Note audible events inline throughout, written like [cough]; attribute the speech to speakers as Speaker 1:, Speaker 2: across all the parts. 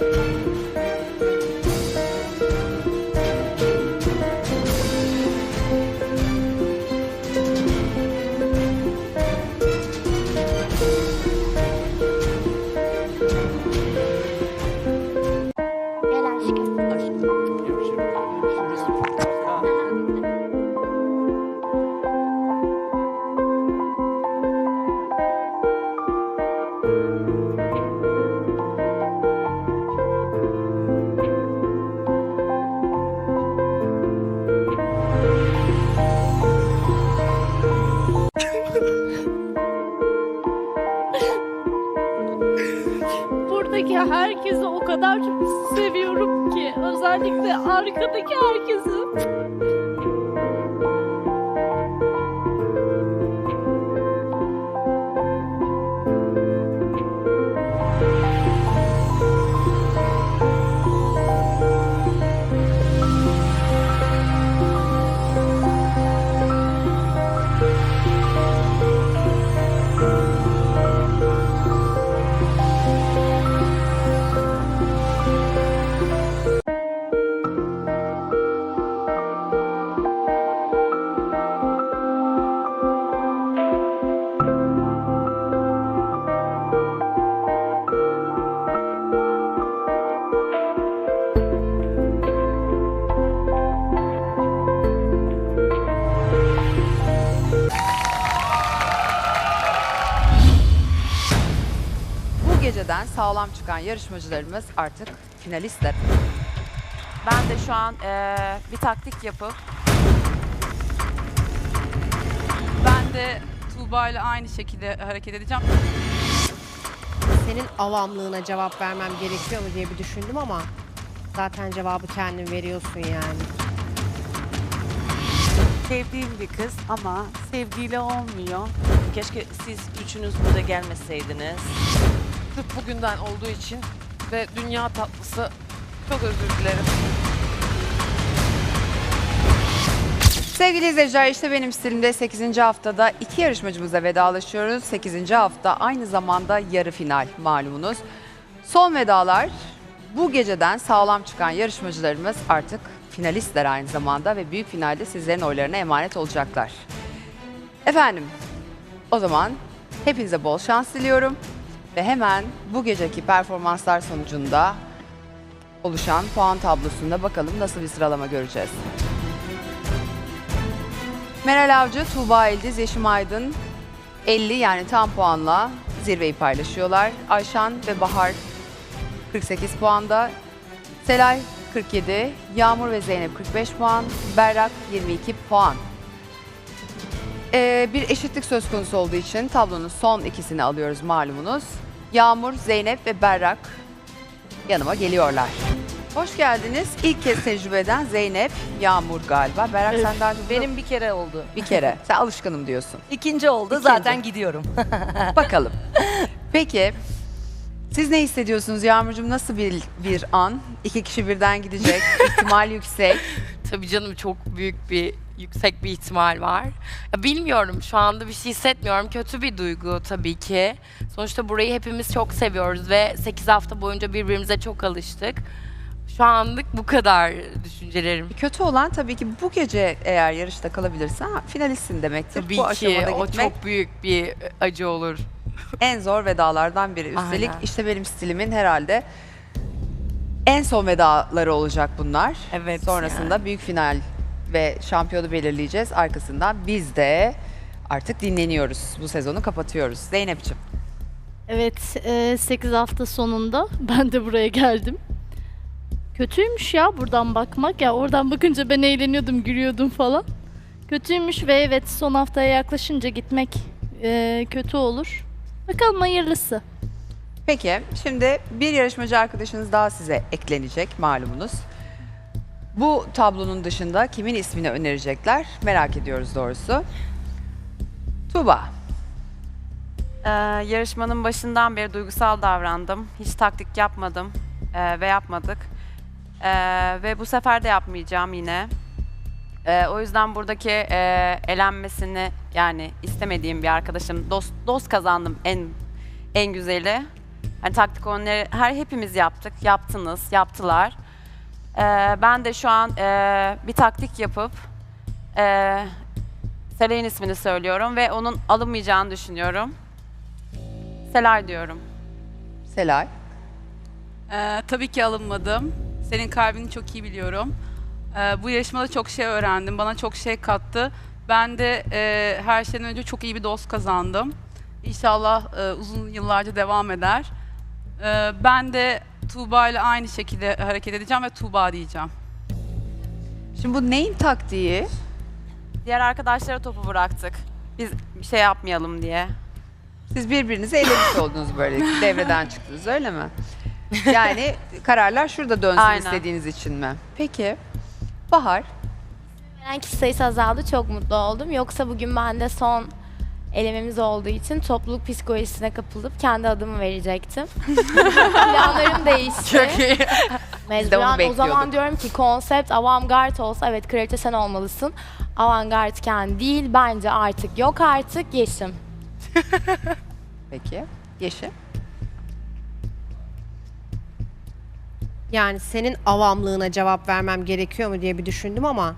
Speaker 1: Thank you. Özellikle arkadaki herkesi.
Speaker 2: Geceden sağlam çıkan yarışmacılarımız artık finalistler.
Speaker 3: Ben de şu an eee, bir taktik yapıp
Speaker 4: Ben de Tuğba ile aynı şekilde hareket edeceğim.
Speaker 5: Senin avamlığına cevap vermem gerekiyor mu diye bir düşündüm ama zaten cevabı kendin veriyorsun yani.
Speaker 6: Sevdiğim bir kız ama sevgiyle olmuyor. Keşke siz üçünüz burada gelmeseydiniz.
Speaker 7: Sırf bugünden olduğu için ve dünya tatlısı çok özür dilerim.
Speaker 2: Sevgili izleyiciler işte benim stilimde 8. haftada iki yarışmacımızla vedalaşıyoruz. 8. hafta aynı zamanda yarı final malumunuz. Son vedalar bu geceden sağlam çıkan yarışmacılarımız artık finalistler aynı zamanda ve büyük finalde sizlerin oylarına emanet olacaklar. Efendim o zaman hepinize bol şans diliyorum ve hemen bu geceki performanslar sonucunda oluşan puan tablosunda bakalım nasıl bir sıralama göreceğiz. Meral Avcı, Tuğba Eldiz, Yeşim Aydın 50 yani tam puanla zirveyi paylaşıyorlar. Ayşan ve Bahar 48 puanda. Selay 47, Yağmur ve Zeynep 45 puan, Berrak 22 puan. Ee, bir eşitlik söz konusu olduğu için tablonun son ikisini alıyoruz malumunuz. Yağmur, Zeynep ve Berrak yanıma geliyorlar. Hoş geldiniz. İlk kez tecrübe eden Zeynep, Yağmur galiba. Berrak sen daha önce
Speaker 8: Benim bir kere oldu.
Speaker 2: bir kere. Sen alışkınım diyorsun.
Speaker 8: İkinci oldu zaten gidiyorum. [laughs]
Speaker 2: Bakalım. Peki siz ne hissediyorsunuz Yağmurcuğum? Nasıl bir, bir an? İki kişi birden gidecek. [laughs] ihtimal yüksek.
Speaker 9: Tabii canım çok büyük bir yüksek bir ihtimal var. Ya bilmiyorum şu anda bir şey hissetmiyorum. Kötü bir duygu tabii ki. Sonuçta burayı hepimiz çok seviyoruz ve 8 hafta boyunca birbirimize çok alıştık. Şu anlık bu kadar düşüncelerim.
Speaker 2: Kötü olan tabii ki bu gece eğer yarışta kalabilirsen finalistsin demektir.
Speaker 9: Tabii
Speaker 2: bu
Speaker 9: ki
Speaker 2: aşamada
Speaker 9: o
Speaker 2: gitmek
Speaker 9: çok büyük bir acı olur.
Speaker 2: en zor vedalardan biri. Üstelik
Speaker 9: Aynen.
Speaker 2: işte benim stilimin herhalde en son vedaları olacak bunlar.
Speaker 9: Evet.
Speaker 2: Sonrasında büyük final ve şampiyonu belirleyeceğiz. Arkasından biz de artık dinleniyoruz. Bu sezonu kapatıyoruz. Zeynep'ciğim.
Speaker 1: Evet, 8 hafta sonunda [laughs] ben de buraya geldim. Kötüymüş ya buradan bakmak. Ya oradan bakınca ben eğleniyordum, gülüyordum falan. Kötüymüş ve evet son haftaya yaklaşınca gitmek e, kötü olur. Bakalım hayırlısı.
Speaker 2: Peki şimdi bir yarışmacı arkadaşınız daha size eklenecek malumunuz. Bu tablonun dışında kimin ismini önerecekler merak ediyoruz doğrusu. Tuba.
Speaker 3: eee, yarışmanın başından beri duygusal davrandım. Hiç taktik yapmadım eee, ve yapmadık. Eee, ve bu sefer de yapmayacağım yine. Eee, o yüzden buradaki eee, elenmesini yani istemediğim bir arkadaşım dost dost kazandım en en güzeli. Hani taktik oyunları her hepimiz yaptık, yaptınız, yaptılar. Ee, ben de şu an ee, bir taktik yapıp ee, Selay'ın ismini söylüyorum ve onun alınmayacağını düşünüyorum. Selay diyorum.
Speaker 2: Selay.
Speaker 4: Ee, tabii ki alınmadım. Senin kalbini çok iyi biliyorum. Ee, bu yarışmada çok şey öğrendim. Bana çok şey kattı. Ben de e, her şeyden önce çok iyi bir dost kazandım. İnşallah e, uzun yıllarca devam eder. Ee, ben de Tuğba ile aynı şekilde hareket edeceğim ve Tuğba diyeceğim.
Speaker 2: Şimdi bu neyin taktiği?
Speaker 3: Diğer arkadaşlara topu bıraktık. Biz bir şey yapmayalım diye.
Speaker 2: Siz birbirinizi elemiş oldunuz böyle. [laughs] Devreden çıktınız öyle mi? Yani kararlar şurada dönsün
Speaker 3: Aynen.
Speaker 2: istediğiniz için mi? Peki. Bahar.
Speaker 10: Veren kişi sayısı azaldı. Çok mutlu oldum. Yoksa bugün ben de son elememiz olduğu için topluluk psikolojisine kapılıp kendi adımı verecektim. [laughs] Planlarım değişti.
Speaker 9: Çok iyi.
Speaker 10: Mecburen o zaman diyorum ki konsept avantgard olsa evet kraliçe sen olmalısın. Avantgardken değil bence artık yok artık Yeşim. [laughs]
Speaker 2: Peki. Yeşim.
Speaker 5: Yani senin avamlığına cevap vermem gerekiyor mu diye bir düşündüm ama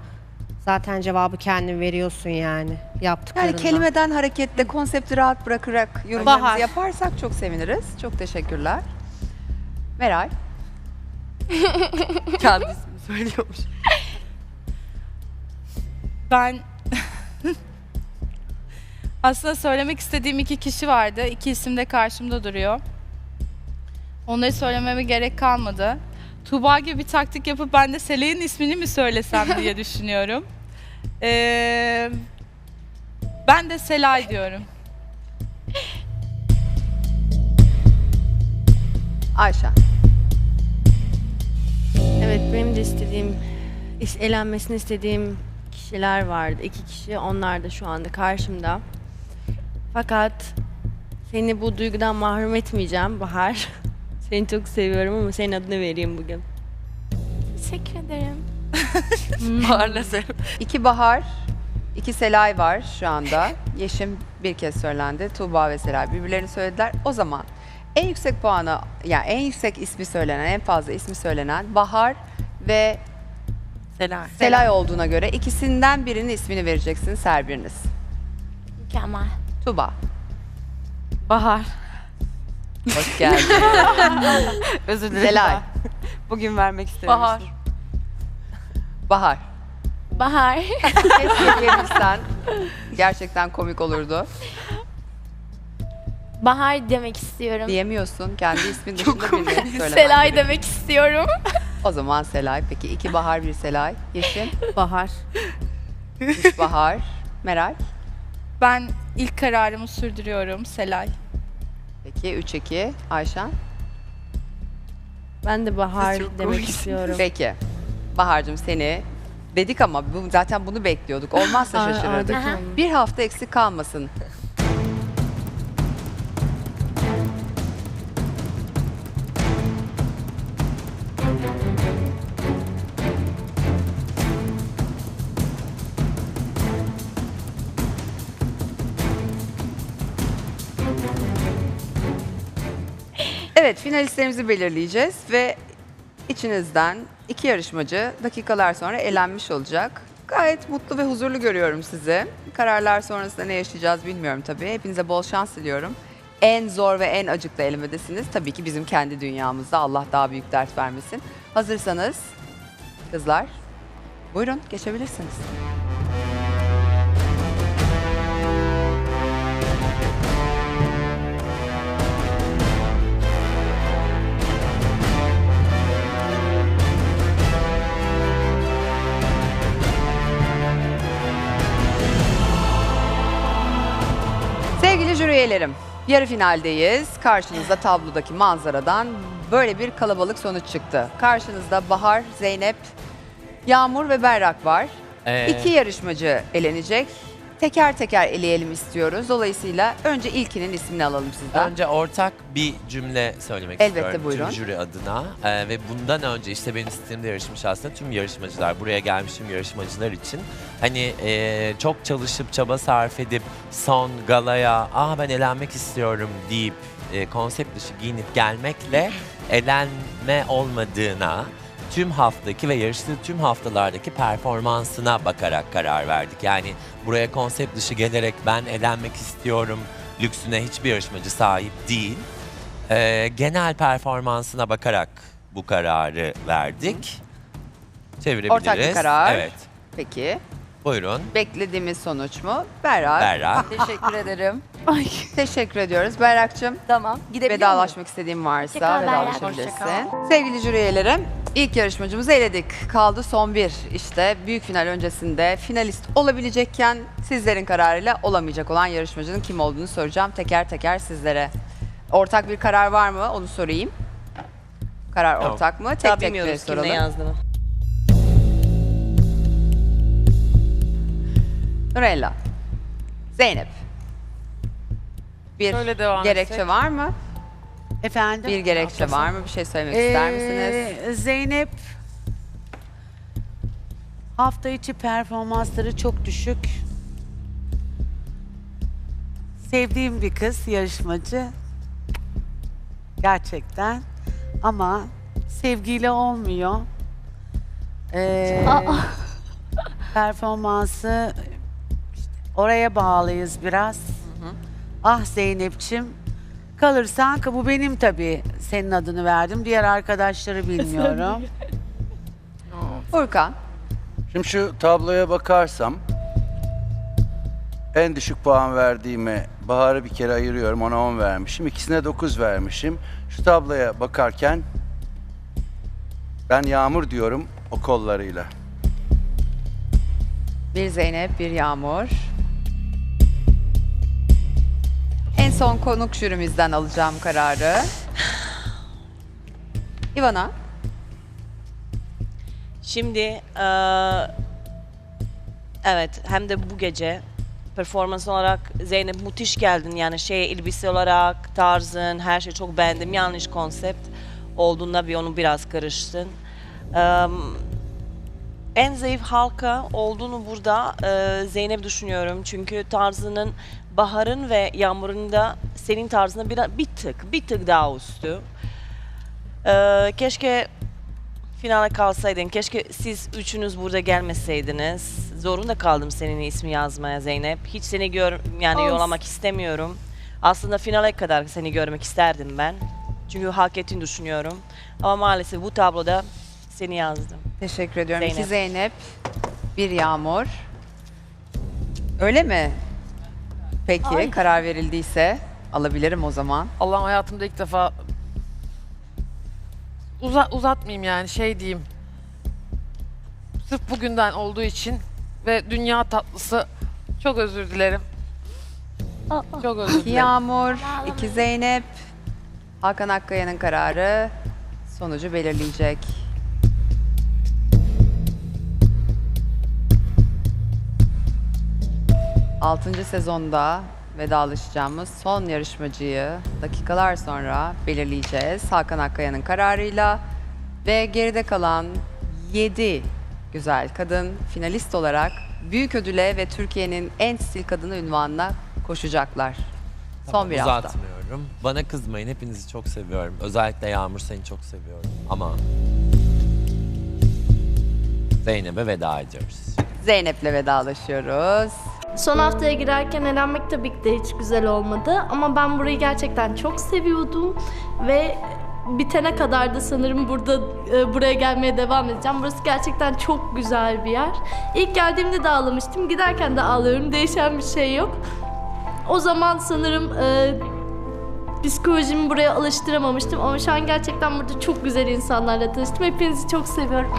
Speaker 5: zaten cevabı kendin veriyorsun yani yaptıklarından.
Speaker 2: Yani kelimeden hareketle konsepti rahat bırakarak yorumlarımızı
Speaker 5: Bahar.
Speaker 2: yaparsak çok seviniriz. Çok teşekkürler. Meral. [laughs]
Speaker 9: Kendi ismini söylüyormuş.
Speaker 8: Ben [laughs] aslında söylemek istediğim iki kişi vardı. İki isim de karşımda duruyor. Onları söylememe gerek kalmadı. Tuğba gibi bir taktik yapıp ben de Seley'in ismini mi söylesem [laughs] diye düşünüyorum. Ee, ben de Selay diyorum.
Speaker 2: Ayşen.
Speaker 11: Evet benim de istediğim, elenmesini istediğim kişiler vardı. İki kişi onlar da şu anda karşımda. Fakat seni bu duygudan mahrum etmeyeceğim Bahar. Seni çok seviyorum ama senin adını vereyim bugün.
Speaker 10: Teşekkür ederim. [laughs]
Speaker 9: Maalesef.
Speaker 2: İki Bahar, iki Selay var şu anda. Yeşim bir kez söylendi. Tuğba ve Selay birbirlerini söylediler. O zaman en yüksek puanı, yani en yüksek ismi söylenen, en fazla ismi söylenen Bahar ve
Speaker 9: Selay.
Speaker 2: Selay olduğuna göre ikisinden birinin ismini vereceksiniz her biriniz.
Speaker 10: Mükemmel.
Speaker 2: Tuğba,
Speaker 3: Bahar.
Speaker 2: Hoş geldin. [laughs]
Speaker 3: Özür dilerim.
Speaker 2: Selay, [laughs]
Speaker 3: Bugün vermek istemiştim.
Speaker 4: Bahar.
Speaker 2: Bahar.
Speaker 10: Bahar. [laughs]
Speaker 2: Keşke verirsen gerçekten komik olurdu.
Speaker 10: Bahar demek istiyorum.
Speaker 2: Diyemiyorsun. Kendi ismin dışında birini söylemen
Speaker 10: Selay
Speaker 2: gerekiyor.
Speaker 10: demek istiyorum.
Speaker 2: O zaman Selay. Peki iki Bahar, bir Selay. Yeşim,
Speaker 5: Bahar.
Speaker 2: üç Bahar. Meral.
Speaker 8: Ben ilk kararımı sürdürüyorum Selay.
Speaker 2: Peki 3-2. Ayşen.
Speaker 11: Ben de Bahar
Speaker 9: çok
Speaker 11: demek
Speaker 9: komik.
Speaker 11: istiyorum.
Speaker 2: Peki. Bahar'cığım seni dedik ama bu, zaten bunu bekliyorduk. Olmazsa
Speaker 11: Aa,
Speaker 2: şaşırırdık.
Speaker 10: Aha.
Speaker 2: Bir hafta eksik kalmasın. Finalistlerimizi belirleyeceğiz ve içinizden iki yarışmacı dakikalar sonra elenmiş olacak. Gayet mutlu ve huzurlu görüyorum sizi. Kararlar sonrasında ne yaşayacağız bilmiyorum tabii. Hepinize bol şans diliyorum. En zor ve en acıklı elemedesiniz. Tabii ki bizim kendi dünyamızda. Allah daha büyük dert vermesin. Hazırsanız kızlar buyurun geçebilirsiniz. Sevgili jüri üyelerim, yarı finaldeyiz. Karşınızda tablodaki manzaradan böyle bir kalabalık sonuç çıktı. Karşınızda Bahar, Zeynep, Yağmur ve Berrak var.
Speaker 12: Ee,
Speaker 2: İki yarışmacı elenecek. Teker teker eleyelim istiyoruz. Dolayısıyla önce ilkinin ismini alalım sizden.
Speaker 12: Önce ortak bir cümle söylemek
Speaker 2: Elbette,
Speaker 12: istiyorum
Speaker 2: buyurun.
Speaker 12: tüm jüri adına. Ee, ve bundan önce işte benim sistemde yarışmış aslında tüm yarışmacılar, buraya gelmiş tüm yarışmacılar için hani ee, çok çalışıp çaba sarf edip son galaya ah ben elenmek istiyorum deyip e, konsept dışı giyinip gelmekle [laughs] elenme olmadığına tüm haftaki ve yarıştığı tüm haftalardaki performansına bakarak karar verdik. Yani buraya konsept dışı gelerek ben elenmek istiyorum lüksüne hiçbir yarışmacı sahip değil. Ee, genel performansına bakarak bu kararı verdik. Çevirebiliriz.
Speaker 2: Ortak bir karar.
Speaker 12: Evet.
Speaker 2: Peki.
Speaker 12: Buyurun.
Speaker 2: Beklediğimiz sonuç mu? Berrak.
Speaker 12: Berra. [laughs]
Speaker 13: Teşekkür ederim.
Speaker 1: Ay.
Speaker 2: Teşekkür ediyoruz. Berrak'cığım
Speaker 13: Tamam. Gidebiliyor
Speaker 2: vedalaşmak istediğin varsa
Speaker 10: Hoşça kal Berrak.
Speaker 2: vedalaşabilirsin. Sevgili jüri üyelerim, ilk yarışmacımızı eledik. Kaldı son bir. İşte büyük final öncesinde finalist olabilecekken sizlerin kararıyla olamayacak olan yarışmacının kim olduğunu soracağım teker teker sizlere. Ortak bir karar var mı? Onu sorayım. Karar
Speaker 12: Yok.
Speaker 2: ortak mı? Tek
Speaker 6: Daha
Speaker 2: tek
Speaker 6: bilmiyoruz kim ne
Speaker 2: soralım.
Speaker 6: yazdığını.
Speaker 2: Nurella. Zeynep. Bir
Speaker 7: Şöyle devam
Speaker 2: gerekçe
Speaker 7: etsek.
Speaker 2: var mı?
Speaker 14: Efendim?
Speaker 2: Bir gerekçe var mı? Bir şey söylemek ister misiniz?
Speaker 14: Ee, Zeynep hafta içi performansları çok düşük. Sevdiğim bir kız, yarışmacı. Gerçekten. Ama sevgiyle olmuyor. Ee, performansı oraya bağlıyız biraz. Ah Zeynep'çim kalırsan ki bu benim tabii senin adını verdim. Diğer arkadaşları [laughs] bilmiyorum.
Speaker 2: Furkan.
Speaker 15: Şimdi şu tabloya bakarsam en düşük puan verdiğimi Bahar'ı bir kere ayırıyorum ona 10 vermişim. İkisine 9 vermişim. Şu tabloya bakarken ben Yağmur diyorum o kollarıyla.
Speaker 2: Bir Zeynep, bir Yağmur. En son konuk jürimizden alacağım kararı. Ivana.
Speaker 6: Şimdi eee, evet hem de bu gece performans olarak Zeynep müthiş geldin yani şey elbise olarak tarzın her şey çok beğendim yanlış konsept olduğunda bir onu biraz karıştın. Eee, en zayıf halka olduğunu burada eee, Zeynep düşünüyorum çünkü tarzının Bahar'ın ve Yağmur'un da senin tarzına bir, bir tık bir tık daha üstü. Eee, keşke finale kalsaydın. Keşke siz üçünüz burada gelmeseydiniz. Zorunda kaldım senin ismi yazmaya Zeynep. Hiç seni gör yani
Speaker 1: Olsun.
Speaker 6: yollamak istemiyorum. Aslında finale kadar seni görmek isterdim ben. Çünkü hak ettiğini düşünüyorum. Ama maalesef bu tabloda seni yazdım.
Speaker 2: Teşekkür ediyorum. İki
Speaker 6: Zeynep.
Speaker 2: Zeynep, bir Yağmur. Öyle mi? Peki,
Speaker 1: Ay.
Speaker 2: karar verildiyse alabilirim o zaman.
Speaker 7: Allah'ım hayatımda ilk defa Uza- uzatmayayım yani şey diyeyim. Sırf bugünden olduğu için ve dünya tatlısı çok özür dilerim. Çok özür
Speaker 2: İki
Speaker 7: dilerim.
Speaker 2: Yağmur, iki Zeynep. Hakan Akkaya'nın kararı sonucu belirleyecek. Altıncı sezonda vedalaşacağımız son yarışmacıyı dakikalar sonra belirleyeceğiz. Hakan Akkaya'nın kararıyla ve geride kalan 7 güzel kadın finalist olarak büyük ödüle ve Türkiye'nin en stil kadını ünvanına koşacaklar. Son bir hafta.
Speaker 12: Uzatmıyorum. Bana kızmayın. Hepinizi çok seviyorum. Özellikle Yağmur seni çok seviyorum. Ama Zeynep'e veda ediyoruz.
Speaker 2: Zeynep'le vedalaşıyoruz.
Speaker 1: Son haftaya girerken elenmek tabii ki de hiç güzel olmadı. Ama ben burayı gerçekten çok seviyordum. Ve bitene kadar da sanırım burada e, buraya gelmeye devam edeceğim. Burası gerçekten çok güzel bir yer. İlk geldiğimde de ağlamıştım. Giderken de ağlıyorum. Değişen bir şey yok. O zaman sanırım e, psikolojimi buraya alıştıramamıştım. Ama şu an gerçekten burada çok güzel insanlarla tanıştım. Hepinizi çok seviyorum.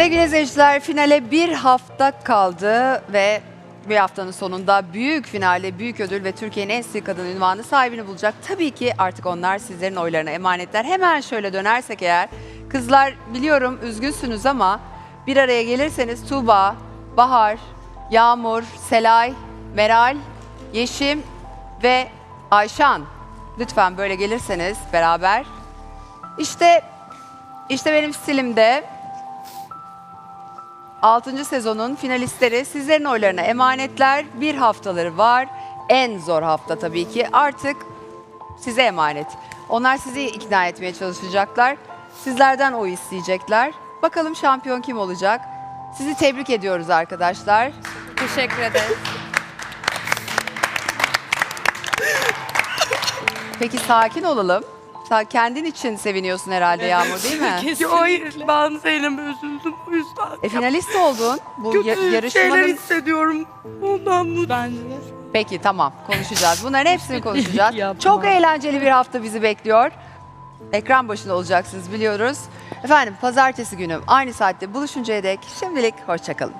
Speaker 2: Sevgili izleyiciler finale bir hafta kaldı ve bir haftanın sonunda büyük finale büyük ödül ve Türkiye'nin en stil kadın ünvanı sahibini bulacak. Tabii ki artık onlar sizlerin oylarına emanetler. Hemen şöyle dönersek eğer kızlar biliyorum üzgünsünüz ama bir araya gelirseniz Tuğba, Bahar, Yağmur, Selay, Meral, Yeşim ve Ayşan lütfen böyle gelirseniz beraber. İşte işte benim stilimde 6. sezonun finalistleri sizlerin oylarına emanetler. Bir haftaları var. en zor hafta tabii ki. Artık size emanet. Onlar sizi ikna etmeye çalışacaklar. Sizlerden o isteyecekler. Bakalım şampiyon kim olacak? Sizi tebrik ediyoruz arkadaşlar.
Speaker 8: Teşekkür ederim.
Speaker 2: Peki sakin olalım. Sen kendin için seviniyorsun herhalde Yağmur değil mi? [laughs]
Speaker 9: Hayır ben Zeynep'e üzüldüm o yüzden.
Speaker 2: E finalist oldun. Bu ya- yarışmanın...
Speaker 9: hissediyorum. Ondan bu.
Speaker 8: Bence de.
Speaker 2: Peki tamam konuşacağız. Bunların hepsini [laughs] konuşacağız. Çok eğlenceli bir hafta bizi bekliyor. Ekran başında olacaksınız biliyoruz. Efendim pazartesi günü aynı saatte buluşuncaya dek şimdilik hoşçakalın.